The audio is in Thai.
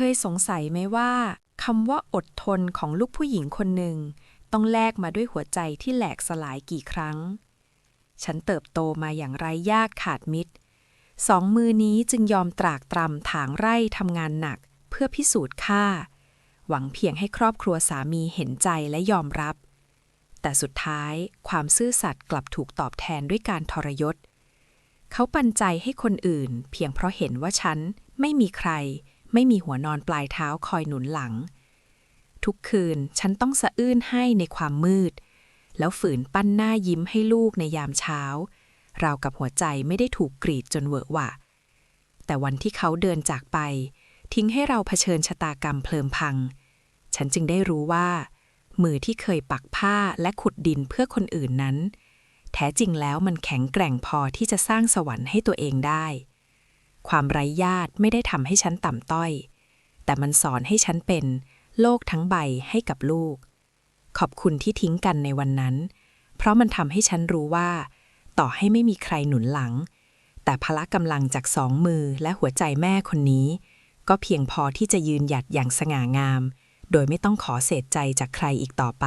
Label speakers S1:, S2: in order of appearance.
S1: เคยสงสัยไหมว่าคำว่าอดทนของลูกผู้หญิงคนหนึ่ง ต้องแลกมาด้วยหัวใจที่แหลกสลายกี่ครั้ง ฉันเติบโตมาอย่างไร้ญาติขาดมิตร สองมือนี้จึงยอมตรากตรำถางไร่ทำงานหนักเพื่อพิสูจน์ค่า หวังเพียงให้ครอบครัวสามีเห็นใจและยอมรับ แต่สุดท้ายความซื่อสัตย์กลับถูกตอบแทนด้วยการทรยศ เขาปันใจให้คนอื่น เพียงเพราะเห็นว่าฉันไม่มีใคร ไม่มีหัวนอนปลายเท้าคอยหนุนหลัง ทุกคืนฉันต้องสะอื้นให้ในความมืด แล้วฝืนปั้นหน้ายิ้มให้ลูกในยามเช้า ราวกับหัวใจไม่ได้ถูกกรีดจนเวอะหวะ แต่วันที่เขาเดินจากไป ทิ้งให้เราเผชิญชะตากรรมเพลิมพัง ฉันจึงได้รู้ว่า มือที่เคยปักผ้าและขุดดินเพื่อคนอื่นนั้น แท้จริงแล้วมันแข็งแกร่งพอที่จะสร้างสวรรค์ให้ตัวเองได้ ความไร้ญาติไม่ได้ทำให้ฉันต่ำต้อย แต่มันสอนให้ฉันเป็นโลกทั้งใบให้กับลูก ขอบคุณที่ทิ้งกันในวันนั้น เพราะมันทำให้ฉันรู้ว่า ต่อให้ไม่มีใครหนุนหลัง แต่พละกำลังจากสองมือและหัวใจแม่คนนี้ ก็เพียงพอที่จะยืนหยัดอย่างสง่างาม โดยไม่ต้องขอเศษใจจากใครอีกต่อไป